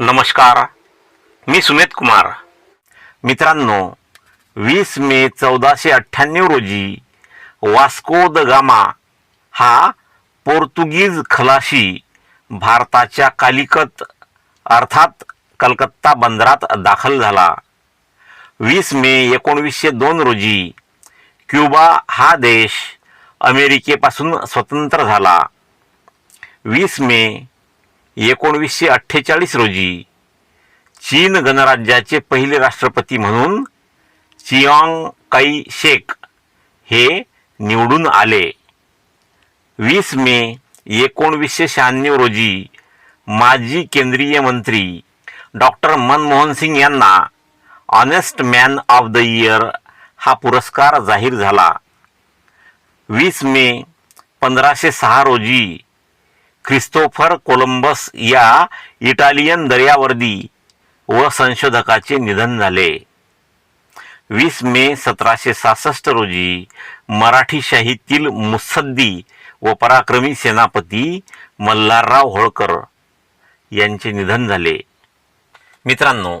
नमस्कार. मी सुमित कुमार. मित्रांनो वीस मे चौदाशे अठ्ठ्याण्णव रोजी वास्को द गामा हा पोर्तुगीज खलाशी भारताच्या कालिकत अर्थात कलकत्ता बंदरात दाखल झाला. वीस मे एकोणवीसशे दोन रोजी क्युबा हा देश अमेरिकेपासून स्वतंत्र झाला. वीस मे एकोणवीसशे अठ्ठेचाळीस रोजी चीन गणराज्याचे पहिले राष्ट्रपती म्हणून चियांग काई शेक हे निवडून आले. वीस मे एकोणवीसशे शहाण्णव रोजी माजी केंद्रीय मंत्री डॉक्टर मनमोहन सिंग यांना honest man of the year हा पुरस्कार जाहीर झाला. वीस मे पंधराशे सहा रोजी ख्रिस्तोफर कोलंबस या इटालियन दर्यावर्दी व संशोधकाचे निधन झाले. वीस मे सतराशे सहासष्ट रोजी मराठी शाहीतील मुसद्दी व पराक्रमी सेनापती मल्हारराव होळकर यांचे निधन झाले. मित्रांनो